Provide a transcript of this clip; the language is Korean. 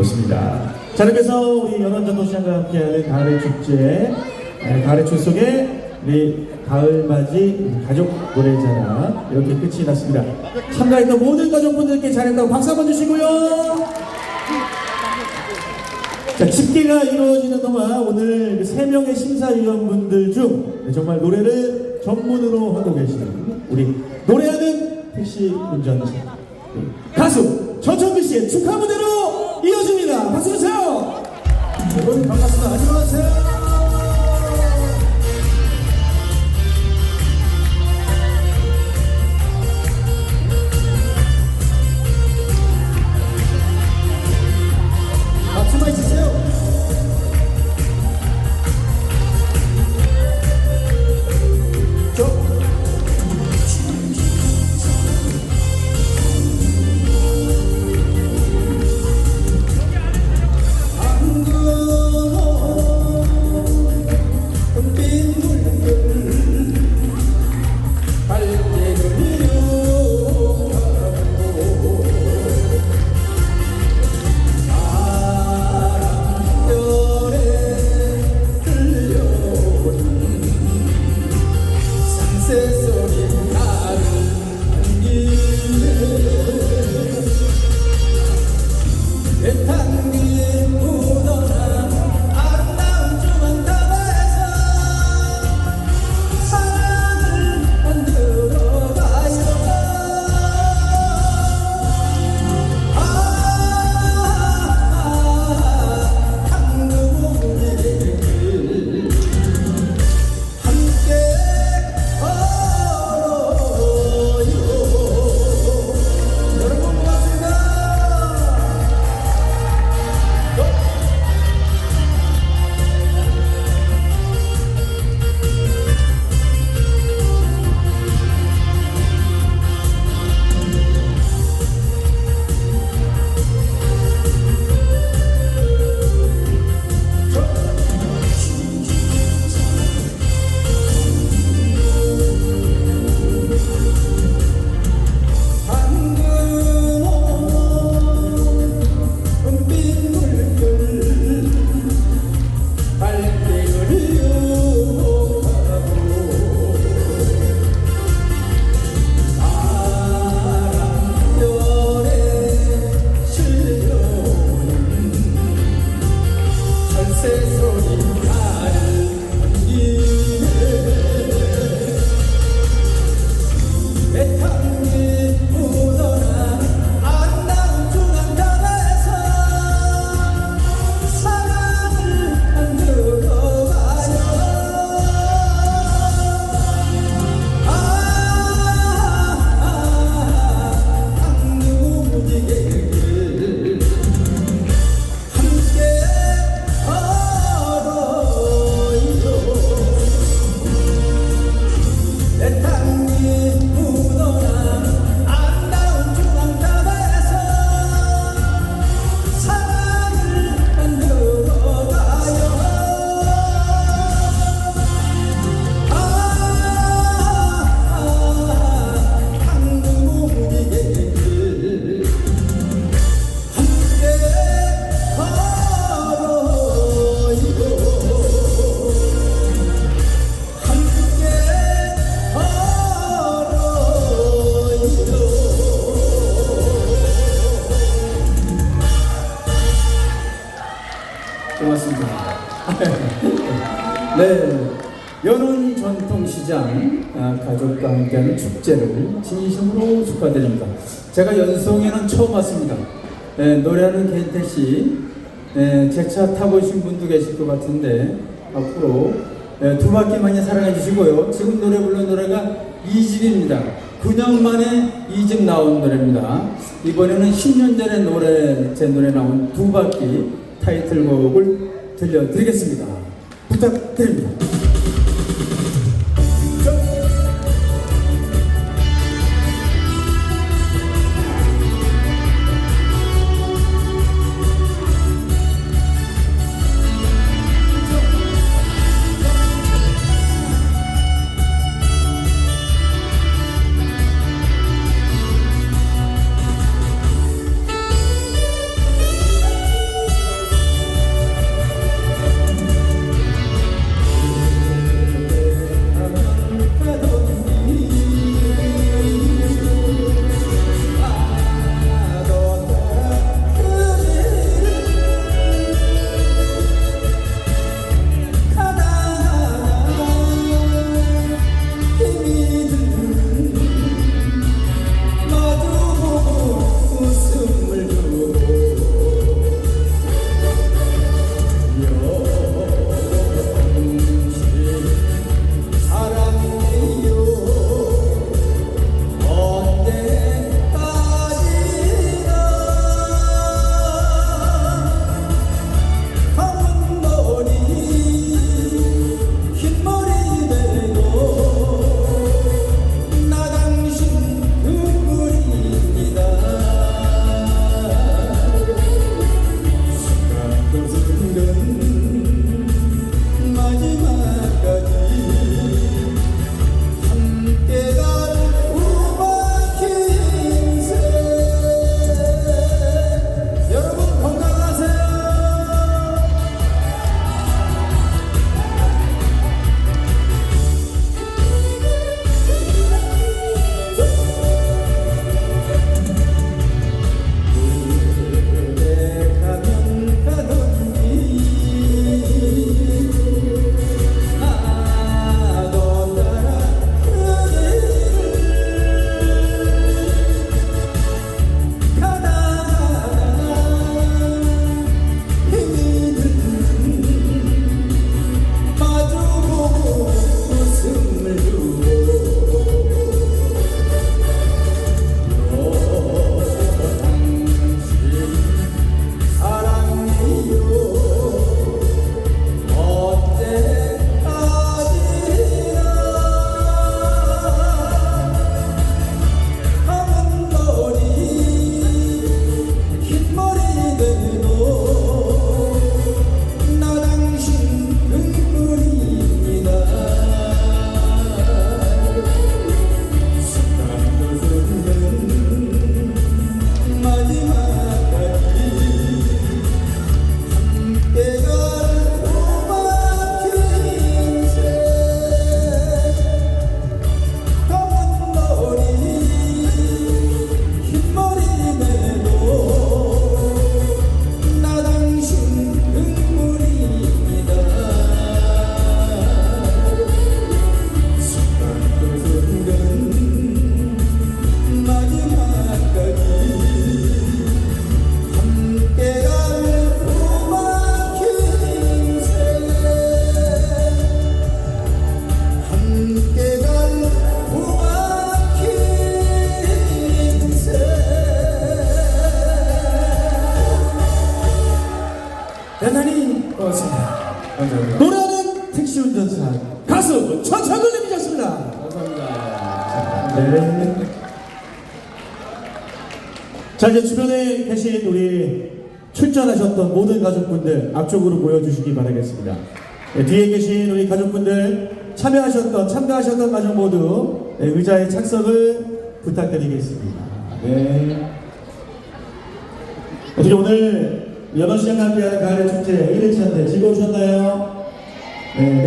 좋습니다. 자, 해서 우리 연원전도시장과 함께하는 가을의 축제, 에, 가을의 출 속에 우리 가을맞이 가족 노래자랑 이렇게 끝이 났습니다. 참가했던 모든 가족분들께 잘했다고 박수 한번 주시고요. 자, 집계가 이루어지는 동안 오늘 그세 명의 심사위원분들 중 정말 노래를 전문으로 하고 계시는 우리 노래하는 택시 운전자 가수 전천기 씨의 축하 무대로 이어집니다. 박수 주세요. 여러분 반갑습니다. 안녕하세요. 고맙습니다. 네, 연운 전통시장 아, 가족과 함께하는 축제를 진심으로 축하드립니다. 제가 연송에는 처음 왔습니다. 네, 노래하는 겐태 씨, 네, 제차 타보신 분도 계실 것 같은데 앞으로 네, 두 바퀴 많이 사랑해 주시고요. 지금 노래 부른 노래가 2집입니다. 9년 만에 2집 나온 노래입니다. 이번에는 10년 전에 노래, 제 노래 나온 두 바퀴 타이틀곡을 들려드리겠습니다. 부탁드립니다. 대단히 고맙습니다. 노래하는 택시 운전사 가수 전창근 님이셨습니다. 감사합니다. 네. 자 이제 주변에 계신 우리 출전하셨던 모든 가족분들 앞쪽으로 모여주시기 바라겠습니다. 네, 뒤에 계신 우리 가족분들 참여하셨던 참가하셨던 가족 모두 네, 의자에 착석을 부탁드리겠습니다. 네. 어떻게 오늘 여덟 시간 함께하는 가을의 축제 1회차인데 즐거우셨나요? 네.